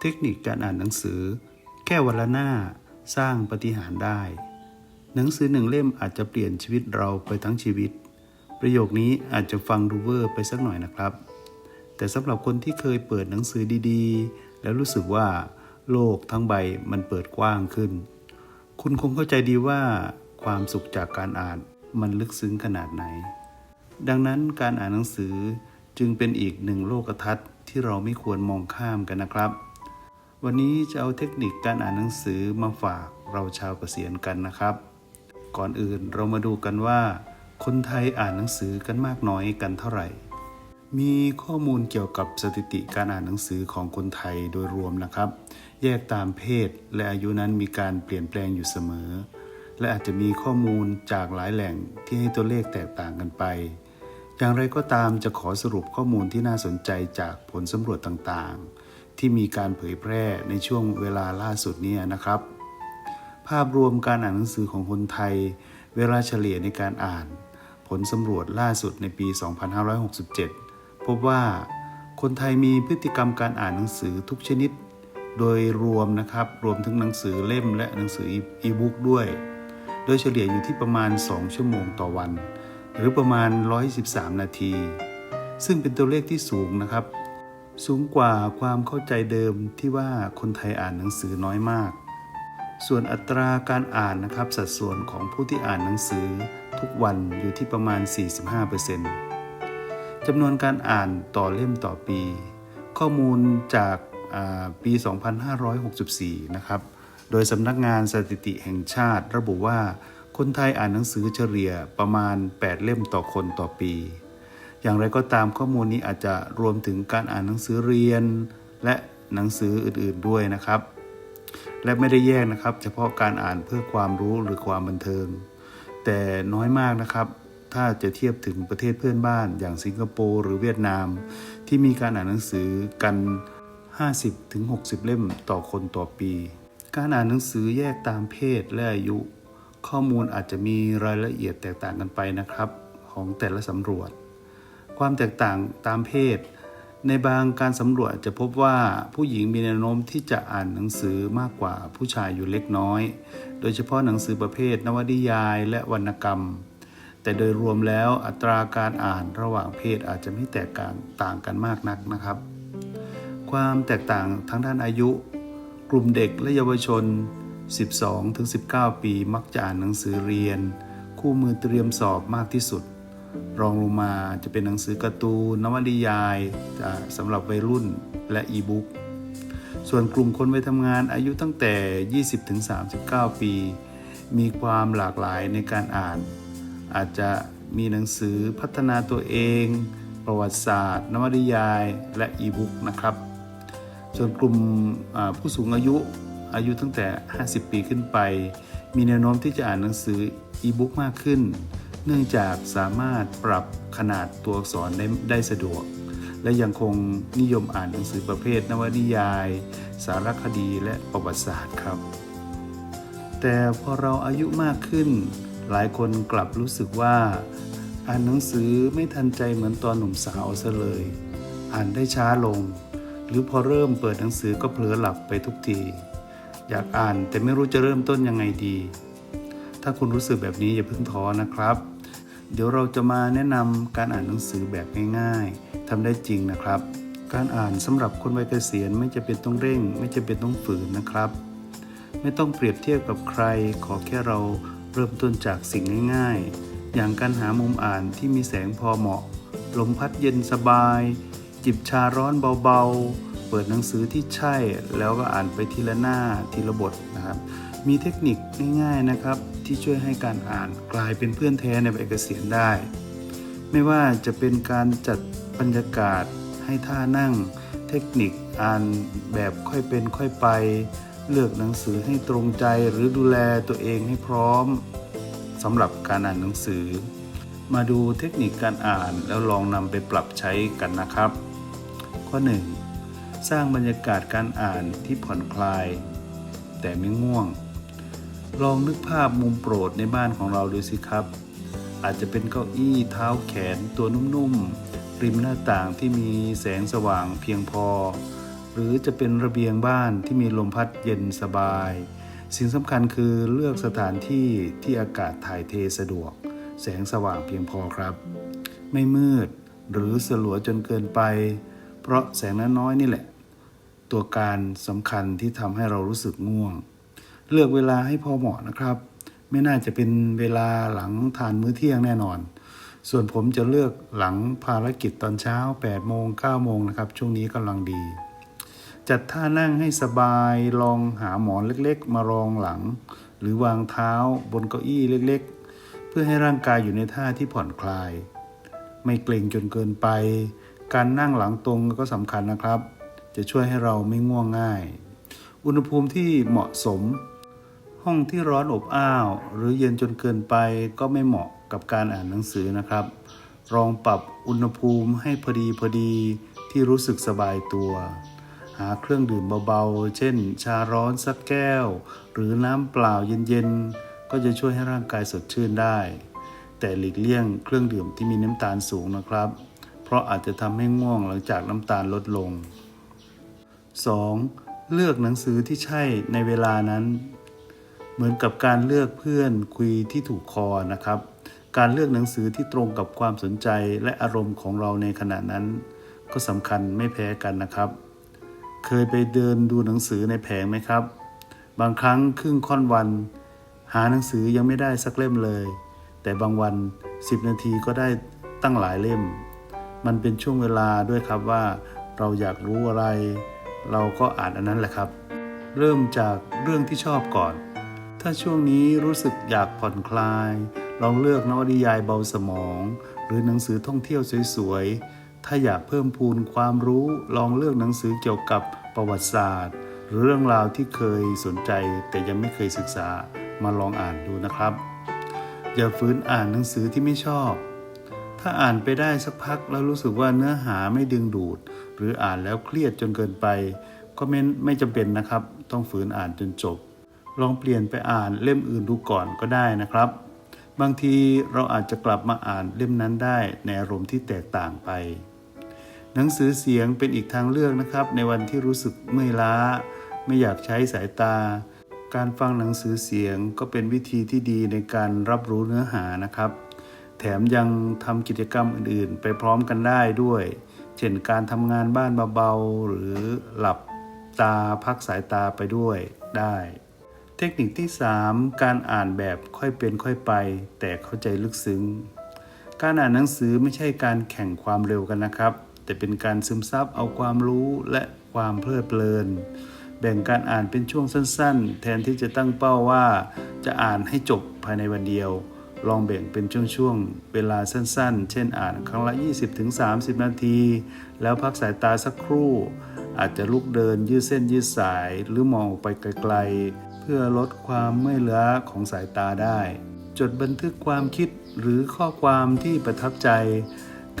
เทคนิคการอ่านหนังสือ แค่วันละหน้าสร้างปฏิหารได้ หนังสือหนึ่งเล่มอาจจะเปลี่ยนชีวิตเราไปทั้งชีวิต ประโยคนี้อาจจะฟังดูเวอร์ไปสักหน่อยนะครับ แต่สำหรับคนที่เคยเปิดหนังสือดีๆ แล้วรู้สึกว่า โลกทั้งใบมันเปิดกว้างขึ้น คุณคงเข้าใจดีว่าความสุขจากการอ่านมันลึกซึ้งขนาดไหน ดังนั้นการอ่านหนังสือจึงเป็นอีกหนึ่งโลกทัศน์ที่เราไม่ควรมองข้ามกันนะครับ วันนี้จะเอาเทคนิคการอ่านหนังสือมาฝากเราชาวเกษียณกันนะครับ ก่อนอื่นเรามาดูกันว่า คนไทยอ่านหนังสือกันมากน้อยกันเท่าไหร่ มีข้อมูลเกี่ยวกับสถิติการอ่านหนังสือของคนไทยโดยรวมนะครับ แยกตามเพศและอายุนั้นมีการเปลี่ยนแปลงอยู่เสมอ และอาจจะมีข้อมูลจากหลายแหล่งที่ให้ตัวเลขแตกต่างกันไป อย่างไรก็ตามจะขอสรุปข้อมูลที่น่าสนใจจากผลสำรวจต่างๆ ที่มีการเผยแพร่ในช่วงเวลาล่าสุดนี้นะครับ ภาพรวมการอ่านหนังสือของคนไทย เวลาเฉลี่ยในการอ่าน ผลสำรวจล่าสุดในปี 2567 พบว่าคนไทยมีพฤติกรรมการอ่านหนังสือทุกชนิด โดยรวมนะครับ รวมถึงหนังสือเล่มและหนังสืออีบุ๊กด้วย โดยเฉลี่ยอยู่ที่ประมาณ 2 ชั่วโมงต่อวัน หรือประมาณ 113 นาที ซึ่งเป็นตัวเลขที่สูงนะครับ สูงกว่าความเข้าใจเดิมที่ว่าคนไทยอ่านหนังสือน้อยมาก ส่วนอัตราการอ่านนะครับ สัดส่วนของผู้ที่อ่านหนังสือทุกวันอยู่ที่ประมาณ 45%จำนวนการอ่านต่อเล่มต่อปี ข้อมูลจากปี 2564 นะครับ โดยสำนักงานสถิติแห่งชาติระบุว่าคนไทยอ่านหนังสือเฉลี่ยประมาณ 8 เล่มต่อคนต่อปี อย่างไรก็ตามข้อมูลนี้อาจจะรวมถึงการอ่านหนังสือเรียน และหนังสืออื่นๆด้วยนะครับ และไม่ได้แยกนะครับ เฉพาะการอ่านเพื่อความรู้หรือความบันเทิง แต่น้อยมากนะครับ ถ้าจะเทียบถึงประเทศเพื่อนบ้าน อย่างสิงคโปร์หรือเวียดนาม ที่มีการอ่านหนังสือกัน 50-60 เล่มต่อคนต่อปี การอ่านหนังสือแยกตามเพศและอายุ ข้อมูลอาจจะมีรายละเอียดแตกต่างกันไปนะครับ ของแต่ละสำรวจ ความแตกต่างตามเพศ ในบางการสำรวจจะพบว่าผู้หญิงมีแนวโน้มที่จะอ่านหนังสือมากกว่าผู้ชายอยู่เล็กน้อย โดยเฉพาะหนังสือประเภทนวนิยายและวรรณกรรม แต่โดยรวมแล้วอัตราการอ่านระหว่างเพศอาจจะไม่แตกต่างต่างกันมากนักนะครับ ความแตกต่างทางด้านอายุ กลุ่มเด็กและเยาวชน 12-19 ปีมักจะอ่านหนังสือเรียน คู่มือเตรียมสอบมากที่สุด รองลงมาจะเป็นหนังสือการ์ตูนนวนิยายสำหรับวัยรุ่นและอีบุ๊กส่วนกลุ่มคนวัยทำงานอายุตั้งแต่ 20-39 ปี มีความหลากหลายในการอ่าน อาจจะมีหนังสือพัฒนาตัวเอง ประวัติศาสตร์ นวนิยายและอีบุ๊กนะครับ ส่วนกลุ่มผู้สูงอายุอายุตั้งแต่ 50 ปีขึ้นไป มีแนวโน้มที่จะอ่านหนังสืออีบุ๊กมากขึ้น เนื่องจากสามารถปรับขนาดตัวอักษรได้ได้สะดวก และยังคงนิยมอ่านหนังสือประเภทนวนิยาย สารคดีและประวัติศาสตร์ครับ แต่พอเราอายุมากขึ้น หลายคนกลับรู้สึกว่า อ่านหนังสือไม่ทันใจเหมือนตอนหนุ่มสาวซะเลย อ่านได้ช้าลง หรือพอเริ่มเปิดหนังสือก็เผลอหลับไปทุกทีอยากอ่านแต่ไม่รู้จะเริ่มต้นยังไงดี ถ้าคุณรู้สึกแบบนี้อย่าเพิ่งท้อนะครับ เดี๋ยวเราจะมาแนะนำการอ่านหนังสือแบบง่ายๆทำได้จริงนะครับ การอ่านสำหรับคนวัยเกษียณไม่จะเป็นต้องเร่ง ไม่จะเป็นต้องฝืนนะครับ ไม่ต้องเปรียบเทียบกับใคร ขอแค่เราเริ่มต้นจากสิ่งง่ายๆ อย่างการหามุมอ่านที่มีแสงพอเหมาะ ลมพัดเย็นสบาย จิบชาร้อนเบาๆ เปิดหนังสือที่ใช่แล้วก็อ่านไปทีละหน้าทีละบทนะครับ มีเทคนิคง่ายๆนะครับ ที่ช่วยให้การอ่านกลายเป็นเพื่อนแท้ในวัยเกษียณได้ ไม่ว่าจะเป็นการจัดบรรยากาศให้ท่านั่ง เทคนิคอ่านแบบค่อยเป็นค่อยไป เลือกหนังสือให้ตรงใจหรือดูแลตัวเองให้พร้อมสำหรับการอ่านหนังสือ มาดูเทคนิคการอ่านแล้วลองนำไปปรับใช้กันนะครับ ข้อ 1. สร้างบรรยากาศการอ่านที่ผ่อนคลาย แต่ไม่ง่วง ลองนึกภาพมุมโปรดในบ้านของเราดูสิครับ อาจจะเป็นเก้าอี้เท้าแขนตัวนุ่มๆ ริมหน้าต่างที่มีแสงสว่างเพียงพอ หรือจะเป็นระเบียงบ้านที่มีลมพัดเย็นสบาย สิ่งสำคัญคือเลือกสถานที่ที่อากาศถ่ายเทสะดวก แสงสว่างเพียงพอครับ ไม่มืดหรือสลัวจนเกินไป เพราะแสงน้อยๆนี่แหละ ตัวการสำคัญที่ทำให้เรารู้สึกง่วง เลือกเวลาให้พอเหมาะนะครับ ไม่น่าจะเป็นเวลาหลังทานมื้อเที่ยงแน่นอน ส่วนผมจะเลือกหลังภารกิจตอนเช้า8โมง9โมงนะครับช่วงนี้กำลังดี จัดท่านั่งให้สบายลองหาหมอนเล็กๆ มารองหลัง หรือวางเท้าบนเก้าอี้เล็กๆ เพื่อให้ร่างกายอยู่ในท่าที่ผ่อนคลาย ไม่เกร็งจนเกินไป การนั่งหลังตรงก็สำคัญนะครับ จะช่วยให้เราไม่ง่วงง่าย อุณหภูมิที่เหมาะสม ห้องที่ร้อนอบอ้าว หรือเย็นจนเกินไปก็ไม่เหมาะกับการอ่านหนังสือนะครับลองปรับอุณหภูมิให้พอดีพอดีที่รู้สึกสบายตัว หาเครื่องดื่มเบาๆ เช่น ชาร้อนสักแก้ว หรือน้ำเปล่าเย็นๆ ก็จะช่วยให้ร่างกายสดชื่นได้ แต่หลีกเลี่ยงเครื่องดื่มที่มีน้ำตาลสูงนะครับ เพราะอาจจะทำให้ง่วงหลังจากน้ำตาลลดลง 2. เลือกหนังสือที่ใช่ในเวลานั้น เหมือนกับการเลือกเพื่อนคุยที่ถูกคอนะครับ การเลือกหนังสือที่ตรงกับความสนใจและอารมณ์ของเราในขณะนั้น ก็สำคัญไม่แพ้กันนะครับ เคยไปเดินดูหนังสือในแผงไหมครับ บางครั้งครึ่งค่อนวัน หาหนังสือยังไม่ได้สักเล่มเลย แต่บางวัน 10 นาทีก็ได้ตั้งหลายเล่ม มันเป็นช่วงเวลาด้วยครับว่า เราอยากรู้อะไร เราก็อ่านอันนั้นแหละครับ เริ่มจากเรื่องที่ชอบก่อน ถ้าช่วงนี้รู้สึกอยากผ่อนคลาย ลองเลือกนวนิยายเบาสมอง หรือหนังสือท่องเที่ยวสวยๆ ถ้าอยากเพิ่มพูนความรู้ ลองเลือกหนังสือเกี่ยวกับประวัติศาสตร์ หรือเรื่องราวที่เคยสนใจ แต่ยังไม่เคยศึกษามาลองอ่านดูนะครับ อย่าฝืนอ่านหนังสือที่ไม่ชอบ ถ้าอ่านไปได้สักพักแล้วรู้สึกว่าเนื้อหาไม่ดึงดูด หรืออ่านแล้วเครียดจนเกินไป ก็ไม่ไม่จำเป็นนะครับ ต้องฝืนอ่านจนจบ ลองเปลี่ยนไปอ่านเล่มอื่นดูก่อนก็ได้นะครับ บางทีเราอาจจะกลับมาอ่านเล่มนั้นได้ในอารมณ์ที่แตกต่างไป หนังสือเสียงเป็นอีกทางเลือกนะครับ ในวันที่รู้สึกเมื่อยล้า ไม่อยากใช้สายตา การฟังหนังสือเสียงก็เป็นวิธีที่ดีในการรับรู้เนื้อหานะครับ แถมยังทำกิจกรรมอื่นๆ ไปพร้อมกันได้ด้วย เช่นการทำงานบ้านเบาๆหรือหลับตาพักสายตาไปด้วยได้ เทคนิคที่ 3 การอ่านแบบค่อยเป็นค่อยไป แต่เข้าใจลึกซึ้ง การอ่านหนังสือไม่ใช่การแข่งความเร็วกันนะครับ แต่เป็นการซึมซับเอาความรู้และความเพลิดเพลิน แบ่งการอ่านเป็นช่วงสั้นๆ แทนที่จะตั้งเป้าว่า จะอ่านให้จบภายในวันเดียว ลองแบ่งเป็นช่วงๆ เวลาสั้นๆ เช่นอ่านครั้งละ 20-30 นาที แล้วพักสายตาสักครู่ อาจจะลุกเดินยืดเส้นยืดสายหรือมองออกไปไกลๆ พื่อลดความเมื่อยล้าของสายตาได้ จดบันทึกความคิดหรือข้อความที่ประทับใจ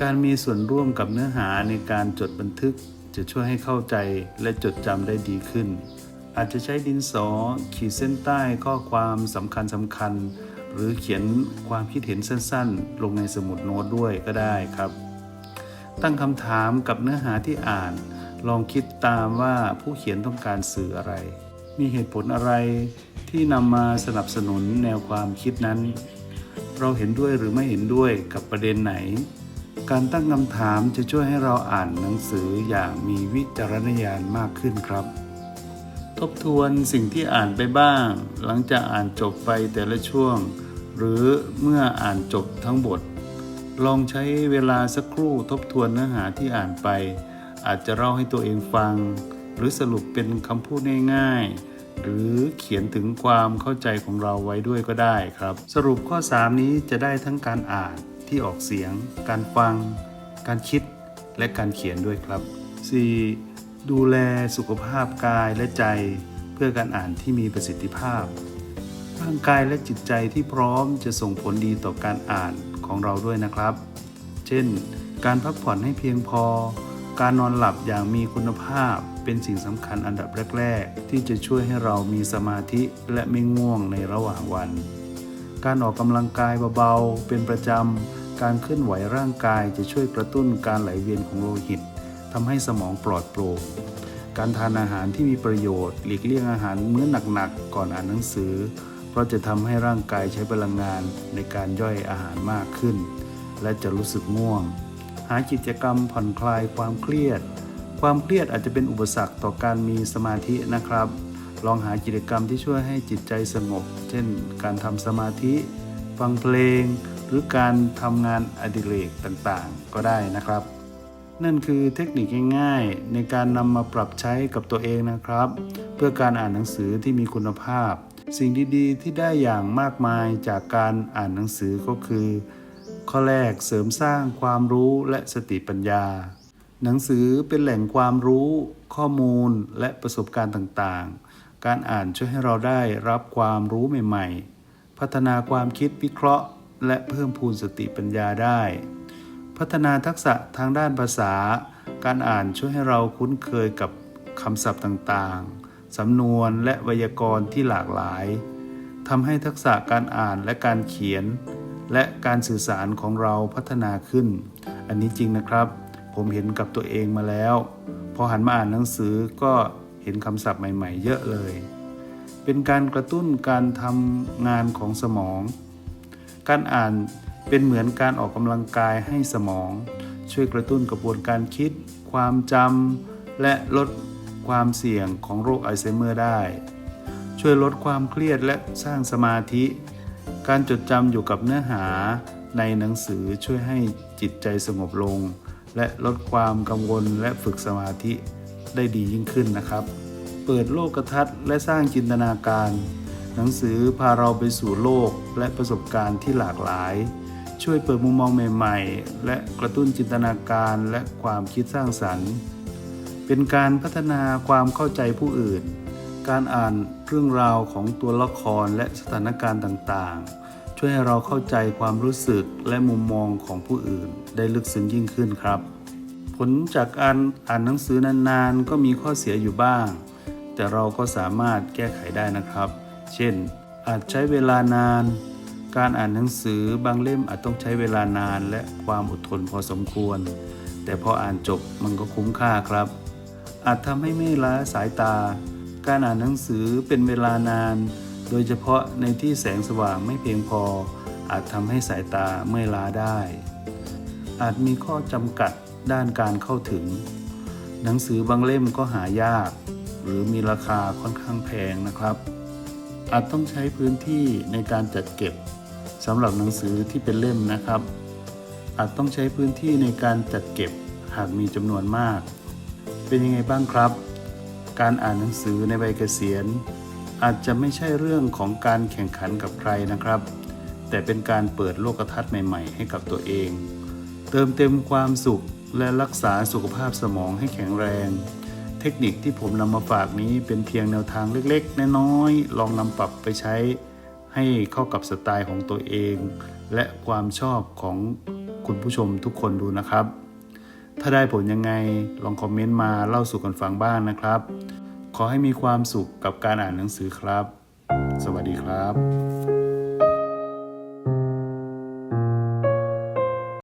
การมีส่วนร่วมกับเนื้อหาในการจดบันทึกจะช่วยให้เข้าใจและจดจำได้ดีขึ้น อาจจะใช้ดินสอขีดเส้นใต้ข้อความสำคัญสำคัญ หรือเขียนความคิดเห็นสั้นๆ ลงในสมุดโน้ตด้วยก็ได้ครับ ตั้งคำถามกับเนื้อหาที่อ่าน ลองคิดตามว่าผู้เขียนต้องการสื่ออะไร มีเหตุผลอะไรที่นำมาสนับสนุนแนวความคิดนั้น เราเห็นด้วยหรือไม่เห็นด้วยกับประเด็นไหน การตั้งคำถามจะช่วยให้เราอ่านหนังสืออย่างมีวิจารณญาณมากขึ้นครับ ทบทวนสิ่งที่อ่านไปบ้าง หลังจากอ่านจบไปแต่ละช่วง หรือเมื่ออ่านจบทั้งบท ลองใช้เวลาสักครู่ทบทวนเนื้อหาที่อ่านไป อาจจะเล่าให้ตัวเองฟัง หรือสรุปเป็นคำพูดง่ายๆ หรือเขียนถึงความเข้าใจของเราไว้ด้วยก็ได้ครับ สรุปข้อ 3 นี้จะได้ทั้งการอ่านที่ออกเสียง การฟัง การคิด และการเขียนด้วยครับ 4. ดูแลสุขภาพกายและใจ เพื่อการอ่านที่มีประสิทธิภาพ ร่างกายและจิตใจที่พร้อมจะส่งผลดีต่อการอ่านของเราด้วยนะครับ เช่น การพักผ่อนให้เพียงพอ การนอนหลับอย่างมีคุณภาพเป็นสิ่งสำคัญอันดับแรก ๆ ที่จะช่วยให้เรามีสมาธิและไม่ง่วงในระหว่างวัน การออกกำลังกายเบาๆ เป็นประจำ การเคลื่อนไหวร่างกายจะช่วยกระตุ้นการไหลเวียนของโลหิตทำให้สมองปลอดโปร่ง การทานอาหารที่มีประโยชน์ หลีกเลี่ยงอาหารมื้อหนักๆ ก่อนอ่านหนังสือ เพราะจะทำให้ร่างกายใช้พลังงานในการย่อยอาหารมากขึ้น และจะรู้สึกง่วง หากิจกรรมผ่อนคลายความเครียด ความเครียดอาจจะเป็นอุปสรรคต่อการมีสมาธินะครับ ลองหากิจกรรมที่ช่วยให้จิตใจสงบ เช่น การทำสมาธิ ฟังเพลง หรือการทำงานอดิเรกต่างๆ ก็ได้นะครับ นั่นคือเทคนิคง่ายๆ ในการนำมาปรับใช้กับตัวเองนะครับ เพื่อการอ่านหนังสือที่มีคุณภาพ สิ่งดีๆ ที่ได้อย่างมากมายจากการอ่านหนังสือก็คือ ข้อแรกเสริมสร้างความรู้และสติปัญญา หนังสือเป็นแหล่งความรู้ ข้อมูลและประสบการณ์ต่างๆ การอ่านช่วยให้เราได้รับความรู้ใหม่ ๆ พัฒนาความคิดวิเคราะห์ และเพิ่มพูนสติปัญญาได้ พัฒนาทักษะทางด้านภาษา การอ่านช่วยให้เราคุ้นเคยกับคำศัพท์ต่างๆ สำนวนและไวยากรณ์ที่หลากหลายทำให้ทักษะการอ่านและการเขียน และการสื่อสารของเราพัฒนาขึ้น อันนี้จริงนะครับ ผมเห็นกับตัวเองมาแล้ว พอหันมาอ่านหนังสือก็เห็นคำศัพท์ใหม่ ๆ เยอะเลย เป็นการกระตุ้นการทำงานของสมอง การอ่านเป็นเหมือนการออกกำลังกายให้สมอง ช่วยกระตุ้นกระบวนการคิด ความจำและลดความเสี่ยงของโรคอัลไซเมอร์ได้ ช่วยลดความเครียดและสร้างสมาธิ การจดจำอยู่กับเนื้อหาในหนังสือช่วยให้จิตใจสงบลง และลดความกังวลและฝึกสมาธิได้ดียิ่งขึ้นนะครับ เปิดโลกทัศน์และสร้างจินตนาการ หนังสือพาเราไปสู่โลกและประสบการณ์ที่หลากหลาย ช่วยเปิดมุมมองใหม่ๆ และกระตุ้นจินตนาการและความคิดสร้างสรรค์ เป็นการพัฒนาความเข้าใจผู้อื่น การอ่านเรื่องราวของตัวละครและสถานการณ์ต่างๆ ช่วยให้เราเข้าใจความรู้สึกและมุมมองของผู้อื่น ได้ลึกซึ้งยิ่งขึ้นครับ ผลจากการอ่านหนังสือนานๆ ก็มีข้อเสียอยู่บ้าง แต่เราก็สามารถแก้ไขได้นะครับ เช่น อาจใช้เวลานาน การอ่านหนังสือบางเล่มอาจต้องใช้เวลานานและความอดทนพอสมควร แต่พออ่านจบมันก็คุ้มค่าครับ อาจทำให้ไม่ล้าสายตา การอ่านหนังสือเป็นเวลานาน โดยเฉพาะในที่แสงสว่างไม่เพียงพอ อาจทำให้สายตาเมื่อยล้าได้ อาจมีข้อจำกัดด้านการเข้าถึง หนังสือบางเล่มก็หายาก หรือมีราคาค่อนข้างแพงนะครับ อาจต้องใช้พื้นที่ในการจัดเก็บสำหรับหนังสือที่เป็นเล่มนะครับ อาจต้องใช้พื้นที่ในการจัดเก็บหากมีจำนวนมาก เป็นยังไงบ้างครับ การอ่านหนังสือในใบเกษียณ อาจจะไม่ใช่เรื่องของการแข่งขันกับใครนะครับ แต่เป็นการเปิดโลกทัศน์ใหม่ ๆ ให้กับตัวเอง เติมเต็มความสุขและรักษาสุขภาพสมองให้แข็งแรง เทคนิคที่ผมนำมาฝากนี้เป็นเพียงแนวทางเล็กๆ น้อยๆ ลองนำปรับไปใช้ ให้เข้ากับสไตล์ของตัวเอง และความชอบของคุณผู้ชมทุกคนดูนะครับ ถ้าได้ผลยังไงลองคอมเมนต์มาเล่าสู่กันฟังบ้างนะครับ ขอให้มีความสุขกับการอ่านหนังสือครับ สวัสดีครับ